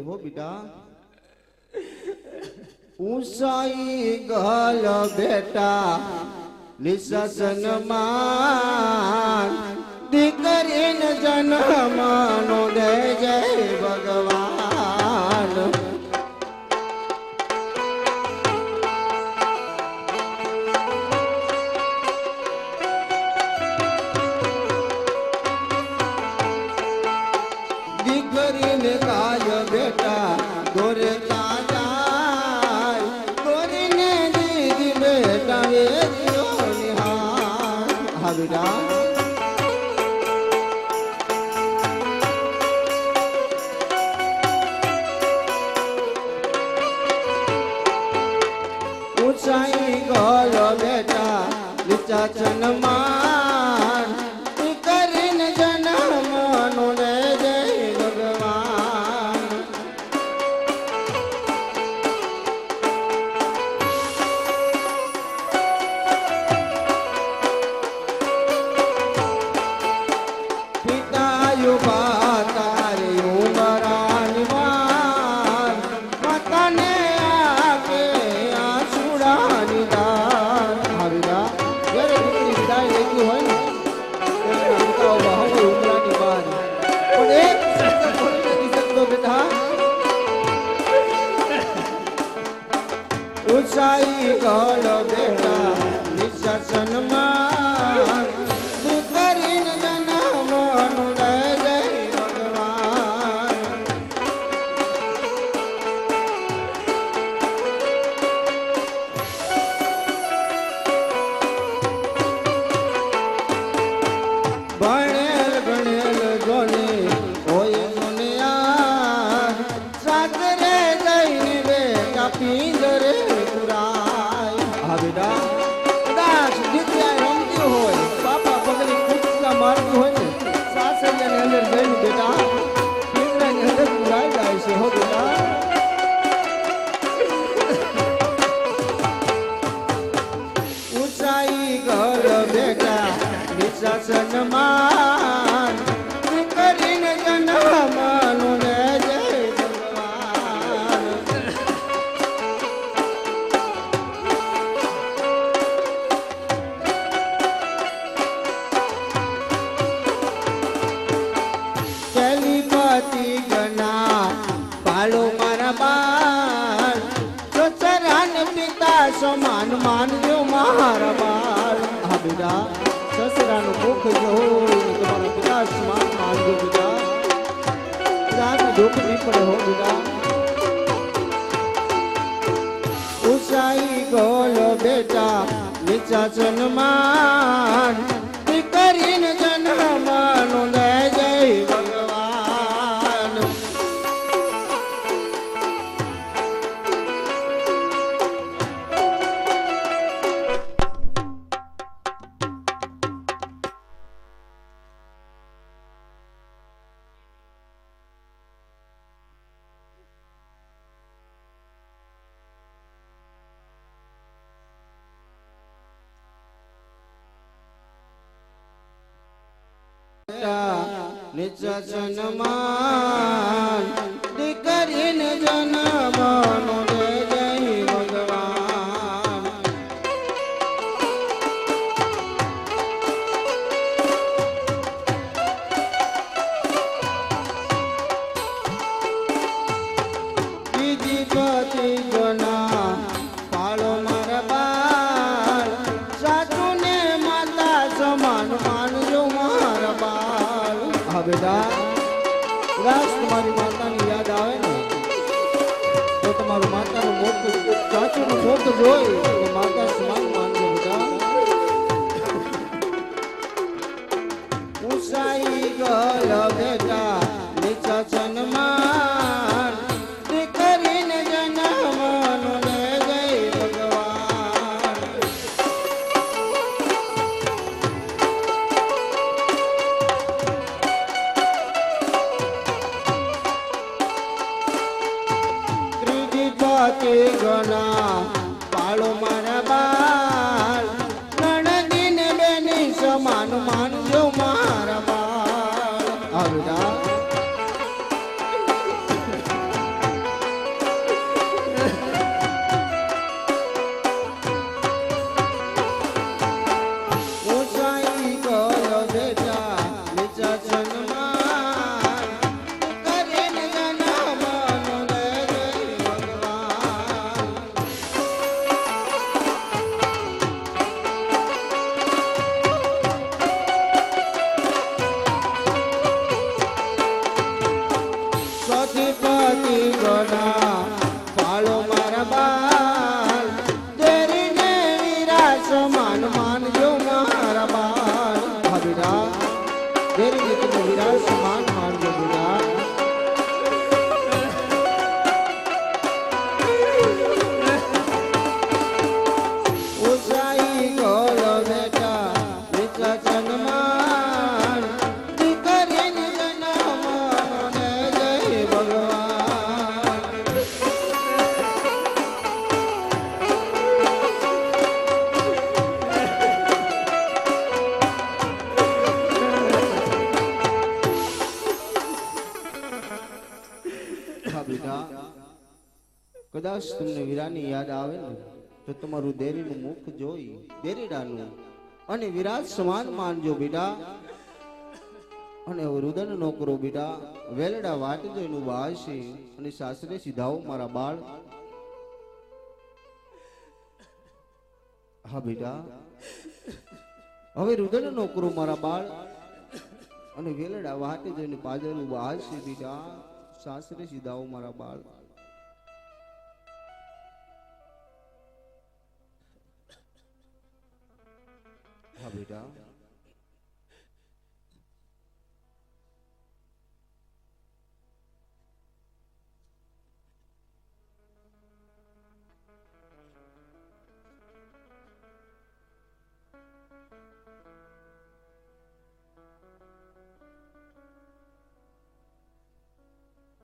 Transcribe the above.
પડે હો બેટા. ઊંચાઈ ગલ બેટા, નિશાસન માન. દીકરીન જન્મનો દે જય ભગવાન. દીકરીને કાય બેટા ગળ બેટા નિશાસનમાં તું કરીને જન્મનું જય ભગવાન. ભણેલ ભણેલ જોને હોય દુનિયા સાગરે જઈને બેટા પિંજરે ચલીપતિ ગના પાલો મારા બાલ સસરાન પિતા સમાન માનજો મારા બાળ. હા બેટા, સસરાનું મુખ જો તમારા પિતા સમાન માનજો બેટા. રાત દુઃખ નહીં પડે હો બેટા. ઉસાઈ ગોલો બેટા, નીચા જન્માન. નીચા તમારી માતાની યાદ આવે ને તો તમારું માતાનું મોટું ચાચુનું મોટું જોઈ ત્રીજી પાકે ગણા પાળો મારા બાલ હા બેટા તેરી તમે કદાચ તમને વીરાની યાદ આવે ને, તો તમારું દેરીનું મુખ જોઈ, દેરીડાનું અને વિરાજ સમાન માનજો બેટા અને રુદન નોકરો બેટા વેલડા વાટજો એનું વાશે અને સાસરે સીધાઓ મારા બાળ. હા બેટા હવે રુદન નોકરો મારા બાળ અને વેલડા વાટે જઈને પાજરનું છે બેટા સાસરે સીધાઓ મારા બાળ. đó